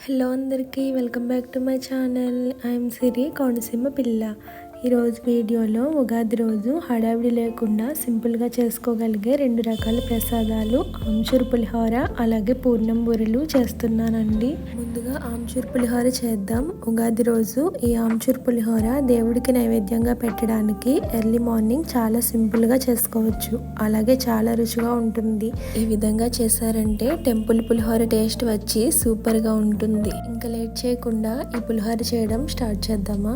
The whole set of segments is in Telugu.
హలో అందరికీ welcome back to my channel I'm Siri Konaseema పిల్ల ఈరోజు వీడియోలో ఉగాది రోజు హడావిడి లేకుండా సింపుల్గా చేసుకోగలిగే రెండు రకాల ప్రసాదాలు ఆమ్చూర్ పులిహోర అలాగే పూర్ణం బూరెలు చేస్తున్నానండి. ముందుగా ఆమ్చూర్ పులిహోర చేద్దాం. ఉగాది రోజు ఈ ఆమ్చూర్ పులిహోర దేవుడికి నైవేద్యంగా పెట్టడానికి ఎర్లీ మార్నింగ్ చాలా సింపుల్గా చేసుకోవచ్చు. అలాగే చాలా రుచిగా ఉంటుంది. ఈ విధంగా చేశారంటే టెంపుల్ పులిహోర టేస్ట్ వచ్చి సూపర్గా ఉంటుంది. ఇంకా లేట్ చేయకుండా ఈ పులిహోర చేయడం స్టార్ట్ చేద్దామా?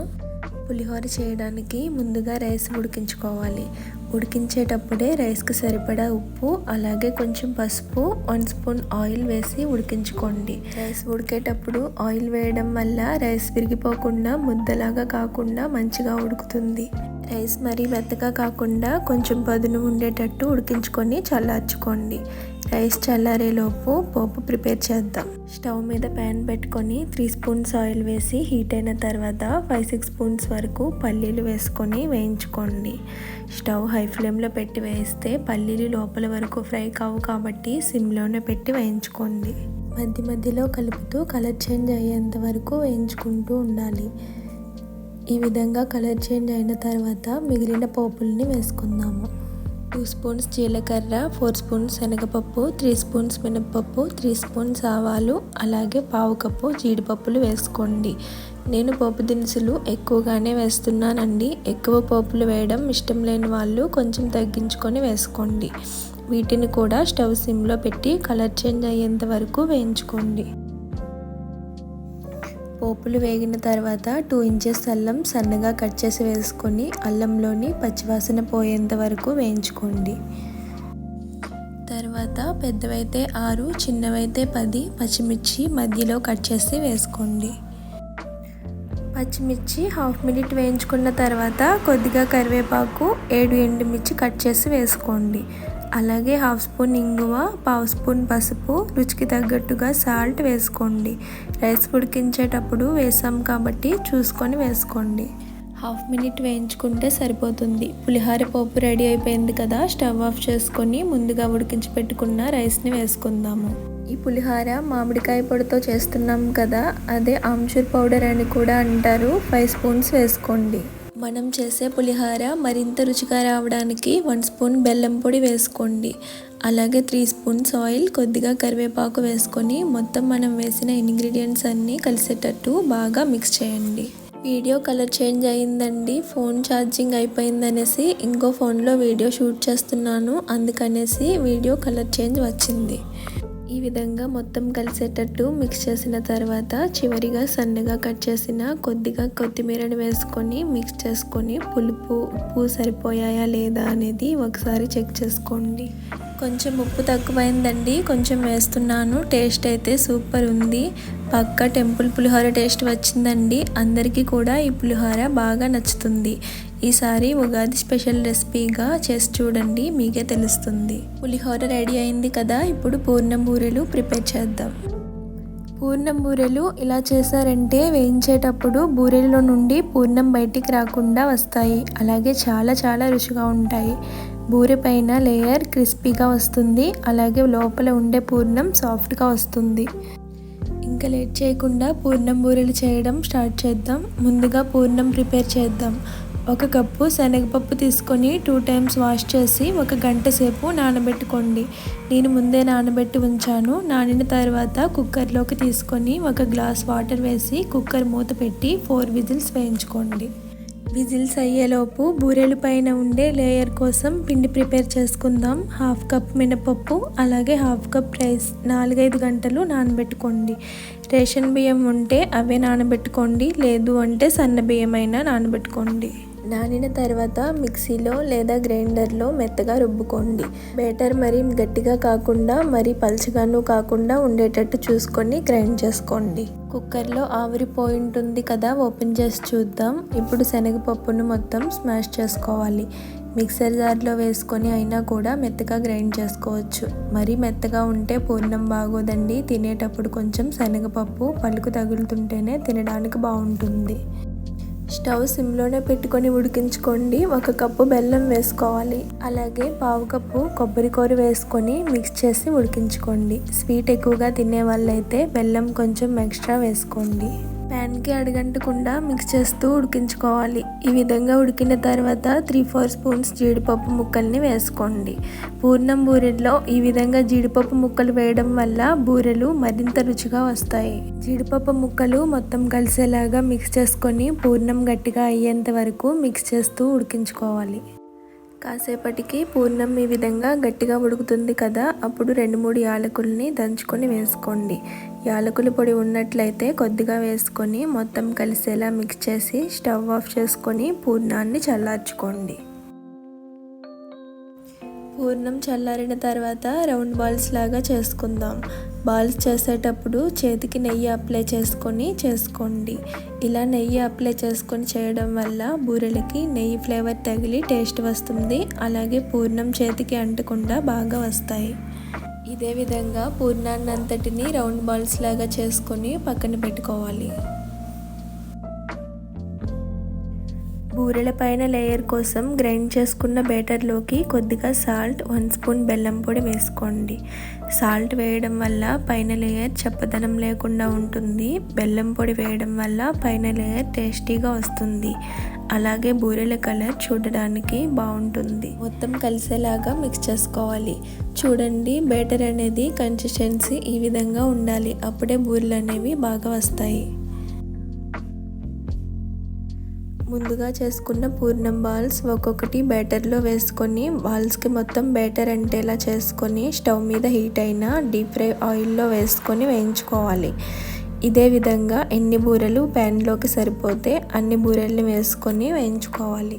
పులిహోర చేయడానికి ముందుగా రైస్ ఉడికించుకోవాలి. ఉడికించేటప్పుడే రైస్కి సరిపడా ఉప్పు అలాగే కొంచెం పసుపు వన్ స్పూన్ ఆయిల్ వేసి ఉడికించుకోండి. రైస్ ఉడికేటప్పుడు ఆయిల్ వేయడం వల్ల రైస్ విరిగిపోకుండా ముద్దలాగా కాకుండా మంచిగా ఉడుకుతుంది. రైస్ మరీ మెత్తగా కాకుండా కొంచెం పదును ఉండేటట్టు ఉడికించుకొని చల్లార్చుకోండి. రైస్ చల్లారేలోపు పోపు ప్రిపేర్ చేద్దాం. స్టవ్ మీద ప్యాన్ పెట్టుకొని త్రీ స్పూన్స్ ఆయిల్ వేసి హీట్ అయిన తర్వాత ఫైవ్ సిక్స్ స్పూన్స్ వరకు పల్లీలు వేసుకొని వేయించుకోండి. స్టవ్ హై ఫ్లేమ్లో పెట్టి వేస్తే పల్లీలు లోపల వరకు ఫ్రై కావు కాబట్టి సిమ్లోనే పెట్టి వేయించుకోండి. మధ్య మధ్యలో కలుపుతూ కలర్ చేంజ్ అయ్యేంత వరకు వేయించుకుంటూ ఉండాలి. ఈ విధంగా కలర్ చేంజ్ అయిన తర్వాత మిగిలిన పోపుల్ని వేసుకుందాము. టూ స్పూన్స్ జీలకర్ర ఫోర్ స్పూన్స్ శనగపప్పు త్రీ స్పూన్స్ మినపప్పు త్రీ స్పూన్స్ ఆవాలు అలాగే పావు కప్పు జీడిపప్పులు వేసుకోండి. నేను పోపు దినుసులు ఎక్కువగానే వేస్తున్నానండి. ఎక్కువ పోపులు వేయడం ఇష్టం లేని వాళ్ళు కొంచెం తగ్గించుకొని వేసుకోండి. వీటిని కూడా స్టవ్ సిమ్లో పెట్టి కలర్ చేంజ్ అయ్యేంత వరకు వేయించుకోండి. పోపులు వేగిన తర్వాత టూ ఇంచెస్ అల్లం సన్నగా కట్ చేసి వేసుకొని అల్లంలోని పచ్చివాసన పోయేంత వరకు వేయించుకోండి. తర్వాత పెద్దవైతే ఆరు చిన్నవైతే పది పచ్చిమిర్చి మధ్యలో కట్ చేసి వేసుకోండి. పచ్చిమిర్చి హాఫ్ మినిట్ వేయించుకున్న తర్వాత కొద్దిగా కరివేపాకు ఏడు ఎండుమిర్చి కట్ చేసి వేసుకోండి. అలాగే హాఫ్ స్పూన్ ఇంగువ పావు స్పూన్ పసుపు రుచికి తగ్గట్టుగా సాల్ట్ వేసుకోండి. రైస్ ఉడికించేటప్పుడు వేసాం కాబట్టి చూసుకొని వేసుకోండి. హాఫ్ మినిట్ వేయించుకుంటే సరిపోతుంది. పులిహోర పోపు రెడీ అయిపోయింది కదా స్టవ్ ఆఫ్ చేసుకొని ముందుగా ఉడికించి పెట్టుకున్న రైస్ని వేసుకుందాము. ఈ పులిహోర మామిడికాయ పొడితో చేస్తున్నాం కదా అదే ఆమ్చూర్ పౌడర్ అని కూడా అంటారు. ఫైవ్ స్పూన్స్ వేసుకోండి. మనం చేసే పులిహోర మరింత రుచిగా రావడానికి వన్ స్పూన్ బెల్లం పొడి వేసుకోండి. అలాగే త్రీ స్పూన్స్ ఆయిల్ కొద్దిగా కరివేపాకు వేసుకొని మొత్తం మనం వేసిన ఇంగ్రీడియంట్స్ అన్నీ కలిసేటట్టు బాగా మిక్స్ చేయండి. వీడియో కలర్ చేంజ్ అయిందండి. ఫోన్ ఛార్జింగ్ అయిపోయిందనేసి ఇంకో ఫోన్లో వీడియో షూట్ చేస్తున్నాను. అందుకనేసి వీడియో కలర్ చేంజ్ వచ్చింది. ఈ విధంగా మొత్తం కలిసేటట్టు మిక్స్ చేసిన తర్వాత చివరిగా సన్నగా కట్ చేసిన కొద్దిగా కొత్తిమీరను వేసుకొని మిక్స్ చేసుకొని పులుపు ఉప్పు సరిపోయాయా లేదా అనేది ఒకసారి చెక్ చేసుకోండి. కొంచెం ఉప్పు తక్కువైందండి కొంచెం వేస్తున్నాను. టేస్ట్ అయితే సూపర్ ఉంది. పక్క టెంపుల్ పులిహోర టేస్ట్ వచ్చిందండి. అందరికీ కూడా ఈ పులిహోర బాగా నచ్చుతుంది. ఈసారి ఉగాది స్పెషల్ రెసిపీగా చేసి చూడండి మీకే తెలుస్తుంది. పులిహోర రెడీ అయింది కదా ఇప్పుడు పూర్ణం బూరెలు ప్రిపేర్ చేద్దాం. పూర్ణం బూరెలు ఇలా చేశారంటే వేయించేటప్పుడు బూరెల్లో నుండి పూర్ణం బయటికి రాకుండా వస్తాయి. అలాగే చాలా చాలా రుచిగా ఉంటాయి. బూరెపైన లేయర్ క్రిస్పీగా వస్తుంది. అలాగే లోపల ఉండే పూర్ణం సాఫ్ట్గా వస్తుంది. ఇంకా లేట్ చేయకుండా పూర్ణం బూరెలు చేయడం స్టార్ట్ చేద్దాం. ముందుగా పూర్ణం ప్రిపేర్ చేద్దాం. ఒక కప్పు శనగపప్పు తీసుకొని టూ టైమ్స్ వాష్ చేసి ఒక గంట సేపు నానబెట్టుకోండి. నేను ముందే నానబెట్టి ఉంచాను. నానిన తర్వాత కుక్కర్లోకి తీసుకొని ఒక గ్లాస్ వాటర్ వేసి కుక్కర్ మూత పెట్టి ఫోర్ విజిల్స్ వేయించుకోండి. విజిల్స్ అయ్యేలోపు బూరెలు పైన ఉండే లేయర్ కోసం పిండి ప్రిపేర్ చేసుకుందాం. హాఫ్ కప్ మినపప్పు అలాగే హాఫ్ కప్ రైస్ నాలుగైదు గంటలు నానబెట్టుకోండి. రేషన్ బియ్యం ఉంటే అవే నానబెట్టుకోండి లేదు అంటే సన్న బియ్యం అయినా నానబెట్టుకోండి. నానిన తర్వాత మిక్సీలో లేదా గ్రైండర్లో మెత్తగా రుబ్బుకోండి. బేటర్ మరీ గట్టిగా కాకుండా మరీ పల్చగాను కాకుండా ఉండేటట్టు చూసుకొని గ్రైండ్ చేసుకోండి. కుక్కర్లో ఆవిరిపోయి ఉంటుంది కదా ఓపెన్ చేసి చూద్దాం. ఇప్పుడు శనగపప్పును మొత్తం స్మాష్ చేసుకోవాలి. మిక్సర్ జార్లో వేసుకొని అయినా కూడా మెత్తగా గ్రైండ్ చేసుకోవచ్చు. మరీ మెత్తగా ఉంటే పూర్ణం బాగోదండి. తినేటప్పుడు కొంచెం శనగపప్పు పలుకు తగులుతుంటేనే తినడానికి బాగుంటుంది. స్టవ్ సిమ్లోనే పెట్టుకొని ఉడికించుకోండి. ఒక కప్పు బెల్లం వేసుకోవాలి. అలాగే పావు కప్పు కొబ్బరి కూర వేసుకొని మిక్స్ చేసి ఉడికించుకోండి. స్వీట్ ఎక్కువగా తినే వాళ్ళైతే బెల్లం కొంచెం ఎక్స్ట్రా వేసుకోండి. ప్యాన్కి అడగంటకుండా మిక్స్ చేస్తూ ఉడికించుకోవాలి. ఈ విధంగా ఉడికిన తర్వాత త్రీ ఫోర్ స్పూన్స్ జీడిపప్పు ముక్కల్ని వేసుకోండి. పూర్ణం బూరెల్లో ఈ విధంగా జీడిపప్పు ముక్కలు వేయడం వల్ల బూరెలు మరింత రుచిగా వస్తాయి. జీడిపప్పు ముక్కలు మొత్తం కలిసేలాగా మిక్స్ చేసుకొని పూర్ణం గట్టిగా అయ్యేంత వరకు మిక్స్ చేస్తూ ఉడికించుకోవాలి. కాసేపటికి పూర్ణం ఈ విధంగా గట్టిగా ఉడుకుతుంది కదా అప్పుడు రెండు మూడు యాలకుల్ని దంచుకొని వేసుకోండి. యాలకుల పొడి ఉన్నట్లయితే కొద్దిగా వేసుకొని మొత్తం కలిసేలా మిక్స్ చేసి స్టవ్ ఆఫ్ చేసుకొని పూర్ణాన్ని చల్లార్చుకోండి. పూర్ణం చల్లారిన తర్వాత రౌండ్ బాల్స్ లాగా చేసుకుందాం. బాల్స్ చేసేటప్పుడు చేతికి నెయ్యి అప్లై చేసుకొని చేసుకోండి. ఇలా నెయ్యి అప్లై చేసుకొని చేయడం వల్ల బూరెలకి నెయ్యి ఫ్లేవర్ తగిలి టేస్ట్ వస్తుంది. అలాగే పూర్ణం చేతికి అంటకుండా బాగా వస్తాయి. ఇదే విధంగా పూర్ణాన్ని అంతటిని రౌండ్ బాల్స్ లాగా చేసుకొని పక్కన పెట్టుకోవాలి. బూరెల పైన లేయర్ కోసం గ్రైండ్ చేసుకున్న బేటర్లోకి కొద్దిగా సాల్ట్ వన్ స్పూన్ బెల్లం పొడి వేసుకోండి. సాల్ట్ వేయడం వల్ల పైన లేయర్ చప్పదనం లేకుండా ఉంటుంది. బెల్లం పొడి వేయడం వల్ల పైన లేయర్ టేస్టీగా వస్తుంది. అలాగే బూరెల కలర్ చూడడానికి బాగుంటుంది. మొత్తం కలిసేలాగా మిక్స్ చేసుకోవాలి. చూడండి బేటర్ అనేది కన్సిస్టెన్సీ ఈ విధంగా ఉండాలి. అప్పుడే బూరెలు అనేవి బాగా వస్తాయి. ముందుగా చేసుకున్న పూర్ణం బాల్స్ ఒక్కొక్కటి బ్యాటర్లో వేసుకొని బాల్స్కి మొత్తం బ్యాటర్ అంటేలా చేసుకొని స్టవ్ మీద హీట్ అయిన డీప్ ఫ్రై ఆయిల్లో వేసుకొని వేయించుకోవాలి. ఇదే విధంగా ఎన్ని బూరెలు ప్యాన్లోకి సరిపోతే అన్ని బూరెల్ని వేసుకొని వేయించుకోవాలి.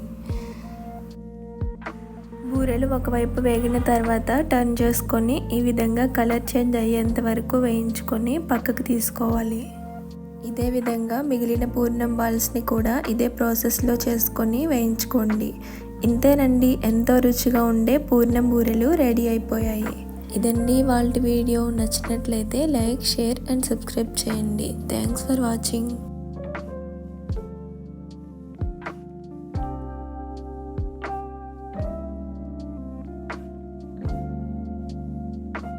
బూరెలు ఒకవైపు వేగిన తర్వాత టర్న్ చేసుకొని ఈ విధంగా కలర్ చేంజ్ అయ్యేంత వరకు వేయించుకొని పక్కకు తీసుకోవాలి. ఇదే విధంగా మిగిలిన పూర్ణం బాల్స్ని కూడా ఇదే ప్రాసెస్లో చేసుకొని వేయించుకోండి. ఇంతేనండి ఎంతో రుచిగా ఉండే పూర్ణం బూరెలు రెడీ అయిపోయాయి. ఇదండి వాళ్ళ వీడియో. నచ్చినట్లయితే లైక్ షేర్ అండ్ సబ్స్క్రైబ్ చేయండి. Thanks for watching.